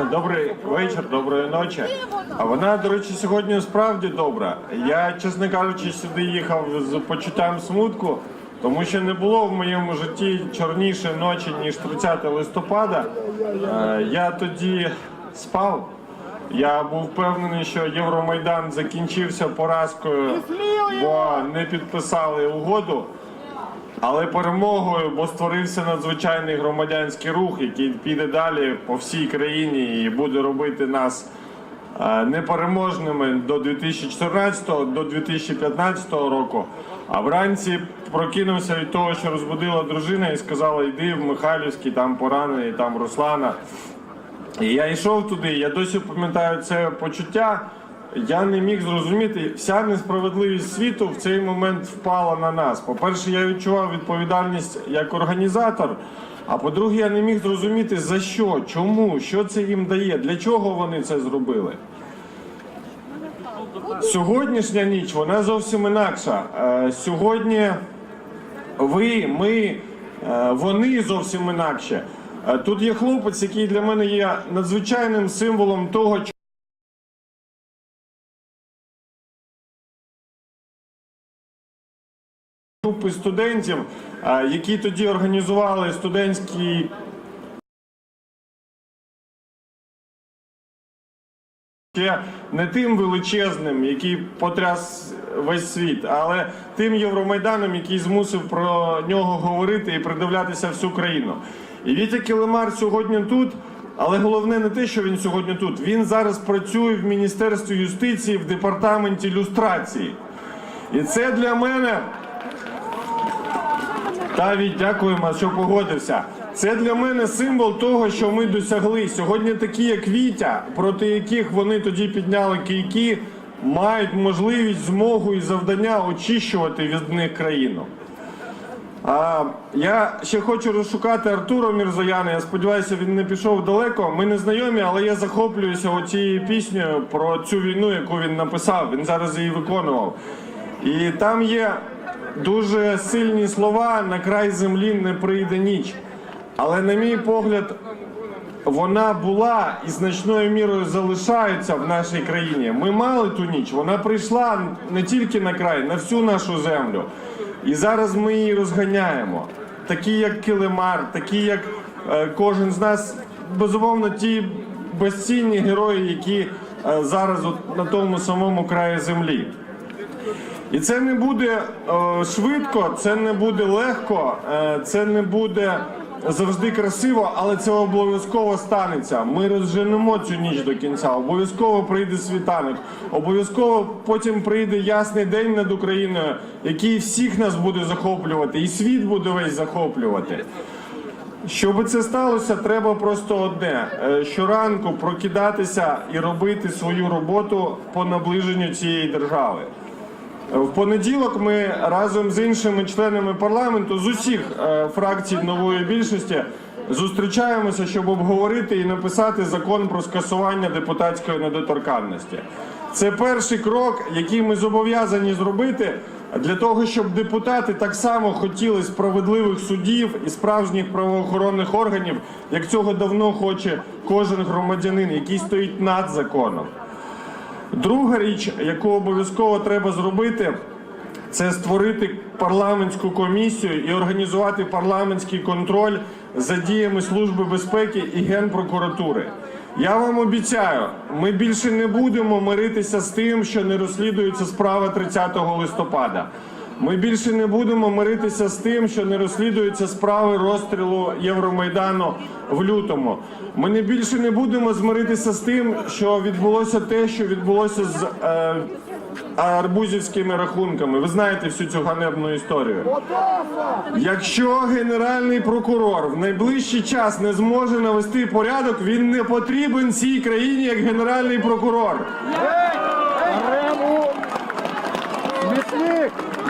Добрий вечір, доброї ночі. А вона, до речі, сьогодні справді добра. Я, чесно кажучи, сюди їхав з почуттям смутку, тому що не було в моєму житті чорнішої ночі, ніж 30 листопада. Е, Я тоді спав. Я був впевнений, що Євромайдан закінчився поразкою, бо не підписали угоду. Але перемогою, бо створився надзвичайний громадянський рух, який піде далі по всій країні і буде робити нас е, непереможними до 2014 до 2015 року. А вранці прокинувся від того, що розбудила дружина і сказала: йди в Михайлівський, там поранений, там Руслана. І я йшов туди, я досі пам'ятаю це почуття. Я не міг зрозуміти, вся несправедливість світу в цей момент впала на нас. По-перше, я відчував відповідальність як організатор. А по-друге, я не міг зрозуміти за що, чому, що це їм дає, для чого вони це зробили. Сьогоднішня ніч вона зовсім інакша. Е, Сьогодні ви, ми, е, вони зовсім інакше. Е, Тут є хлопець, який для мене є надзвичайним символом того, групи студентів, е, які тоді організували студентський не тим величезним, який потряс весь світ, але тим Євромайданом, який змусив про нього говорити і придивлятися всю країну. І Вітя Килимар сьогодні тут. Але головне не те, що він сьогодні тут. Він зараз працює в Міністерстві юстиції в департаменті люстрації. І це для мене Таві, дякуємо, що погодився. Це для мене символ того, що ми досягли. Сьогодні такі, як Вітя, проти яких вони тоді підняли кийки, мають можливість, змогу і завдання очищувати від них країну. А, я ще хочу розшукати Артура Мірзояна. Я сподіваюся, він не пішов далеко. Ми не знайомі, але я захоплююся оцією піснею про цю війну, яку він написав. Він зараз її виконував. І там є дуже сильні слова на край землі не прийде ніч. Але, на мій погляд, вона була і значною мірою залишається в нашій країні. Ми мали ту ніч, вона прийшла не тільки на край, на всю нашу землю. І зараз ми її розганяємо. Такі, як Килимар, такі, як е, кожен з нас, безумовно, ті безцінні герої, які е, зараз от на тому самому краї землі. І це не буде е, швидко, це не буде легко, е, це не буде завжди красиво, але це обов'язково станеться. Ми розженемо цю ніч до кінця. Обов'язково прийде світанок. Обов'язково потім прийде ясний день над Україною, який всіх нас буде захоплювати, і світ буде весь захоплювати. Щоб це сталося, треба просто одне: Е, щоранку прокидатися і робити свою роботу по наближенню цієї держави. В понеділок ми разом з іншими членами парламенту з усіх е, фракцій нової більшості зустрічаємося, щоб обговорити і написати закон про скасування депутатської недоторканності. Це перший крок, який ми зобов'язані зробити для того, щоб депутати так само хотіли справедливих судів і справжніх правоохоронних органів, як цього давно хоче кожен громадянин, який стоїть над законом. Друга річ, яку обов'язково треба зробити, це створити парламентську комісію і організувати парламентський контроль за діями Служби безпеки і Генпрокуратури. Я вам обіцяю, ми більше не будемо миритися з тим, що не розслідується справа 30 листопада. Ми більше не будемо миритися з тим, що не розслідуються справи розстрілу Євромайдану в лютому. Ми не більше не будемо змиритися з тим, що відбулося те, що відбулося з е, арбузівськими рахунками. Ви знаєте всю цю ганебну історію. Якщо генеральний прокурор в найближчий час не зможе навести порядок, він не потрібен цій країні як генеральний прокурор.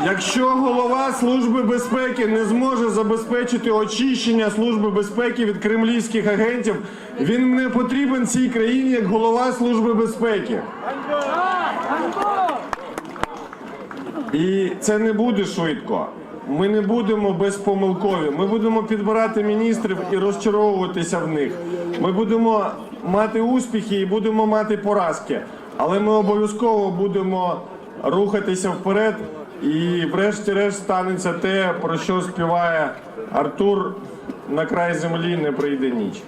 Якщо голова Служби безпеки не зможе забезпечити очищення Служби безпеки від кремлівських агентів, він не потрібен цій країні як голова Служби безпеки. І це не буде швидко. Ми не будемо безпомилкові. Ми будемо підбирати міністрів і розчаровуватися в них. Ми будемо мати успіхи і будемо мати поразки, але ми обов'язково будемо рухатися вперед. І врешті-решт станеться те, про що співає Артур на край землі не прийде ніч.